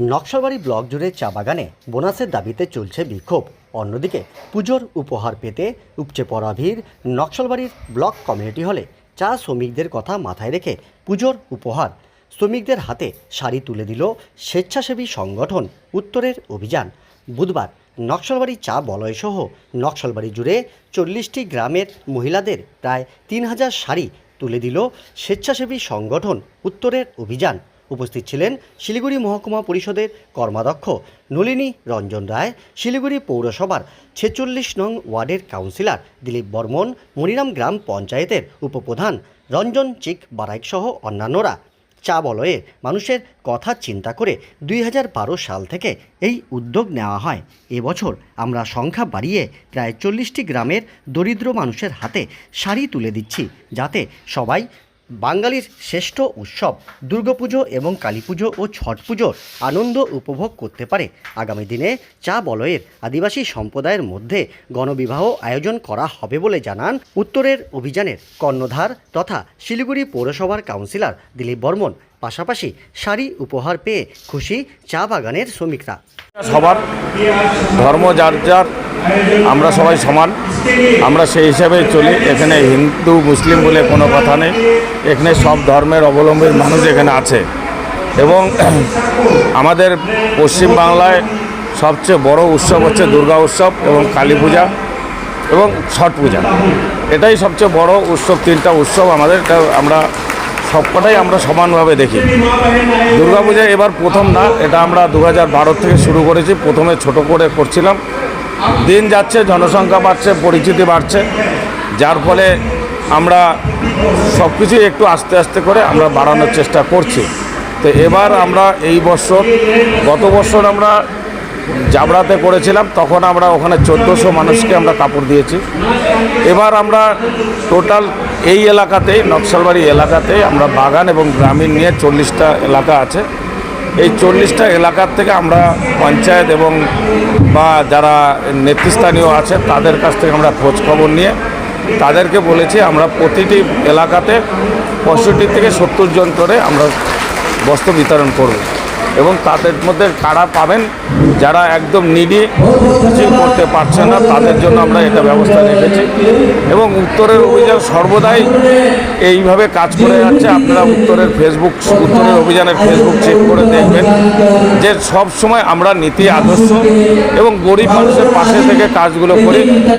Naxalbari block জুড়ে চা বাগানে বোনাসের দাবিতে চলছে বিক্ষোভ। অন্যদিকে পুজোর উপহার পেতে উপচে পড়া ভিড় নকশালবাড়ির ব্লক কমিউনিটি হলে চা শ্রমিকদের কথা মাথায় রেখে পুজোর উপহার। শ্রমিকদের হাতে শাড়ি তুলে দিল স্বেচ্ছাসেবী সংগঠন উত্তরের অভিযান। বুধবার নকশালবাড়ি চা বলয়সহ নকশালবাড়ি জুড়ে চল্লিশটি গ্রামের মহিলাদের প্রায় তিন হাজার শাড়ি তুলে দিল স্বেচ্ছাসেবী সংগঠন উত্তরের অভিযান। উপস্থিত ছিলেন শিলিগুড়ি মহকুমা পরিষদের কর্মাধ্যক্ষ নলিনী রঞ্জন রায়, শিলিগুড়ি পৌরসভার ছেচল্লিশ নং ওয়ার্ডের কাউন্সিলর দিলীপ বর্মন, মনিরাম গ্রাম পঞ্চায়েতের উপপ্রধান রঞ্জন চিক বারাইক সহ অন্যান্যরা। চা বলয়ে মানুষের কথা চিন্তা করে দুই হাজার বারো সাল থেকে এই উদ্যোগ নেওয়া হয়। এবছর আমরা সংখ্যা বাড়িয়ে প্রায় চল্লিশটি গ্রামের দরিদ্র মানুষের হাতে শাড়ি তুলে দিচ্ছি, যাতে সবাই বাঙালির শ্রেষ্ঠ উৎসব, দুর্গাপুজো এবং কালীপুজো ও ছট পুজোর আনন্দ উপভোগ করতে পারে। আগামী দিনে চা বলয়ের আদিবাসী সম্প্রদায়ের মধ্যে গণবিবাহ আয়োজন করা হবে বলে জানান উত্তরের অভিযানের কর্ণধার তথা শিলিগুড়ি পৌরসভার কাউন্সিলর দিলীপ বর্মন। পাশাপাশি শাড়ি উপহার পেয়ে খুশি চা বাগানের শ্রমিকরা। সবার ধর্ম যার যার আমরা সবাই সমান। আমরা সেই হিসাবে চলি। এখানে হিন্দু, মুসলিম বলে কোনো কথা নেই। এখানে সব ধর্মের অবলম্বী মানুষ এখানে আছে। এবং আমাদের পশ্চিমবাংলায় সবচেয়ে বড় উৎসব হচ্ছে দুর্গা উৎসব এবং কালী পূজা এবং ছট পূজা। এটাই সবচেয়ে বড় উৎসব, তিনটা উৎসব আমাদের। আমরা সবকটাই আমরা সমানভাবে দেখি। দুর্গাপূজা এবার প্রথম না, এটা আমরা দু হাজার বারো থেকে শুরু করেছি। প্রথমে ছোট করে করছিলাম। দিন যাচ্ছে, জনসংখ্যা বাড়ছে, পরিচিতি বাড়ছে। যার ফলে আমরা সব কিছুই একটু আস্তে আস্তে করে আমরা বাড়ানোর চেষ্টা করছি। তো এবার আমরা এই বছর, গত বছর আমরা জাবড়াতে করেছিলাম, তখন আমরা ওখানে চোদ্দোশো মানুষকে আমরা কাপড় দিয়েছি। এবার আমরা টোটাল এই এলাকাতেই, নকশালবাড়ি এলাকাতেই আমরা বাগান এবং গ্রামীণ নিয়ে চল্লিশটা এলাকা আছে। এই চল্লিশটা এলাকার থেকে আমরা পঞ্চায়েত এবং বা যারা নেতৃস্থানীয় আছে, তাদের কাছ থেকে আমরা খোঁজ খবর নিয়ে তাদেরকে বলেছি আমরা প্রতিটি এলাকাতে পঁয়ষট্টি থেকে সত্তর জন করে আমরা বস্ত্র বিতরণ করব। এবং তাদের মধ্যে কারা পাবেন যারা একদম নিডি কিছু করতে পারছে না, তাদের জন্য আমরা এটা ব্যবস্থা রেখেছি এবং উত্তরের অভিযান সর্বদাই এইভাবে কাজ করে যাচ্ছে। আপনারা উত্তরের ফেসবুক উত্তরের অভিযানের ফেসবুক চেক করে দেখবেন যে সব সময় আমরা নীতি আদর্শ এবং গরিব মানুষের পাশে থেকে কাজগুলো করি।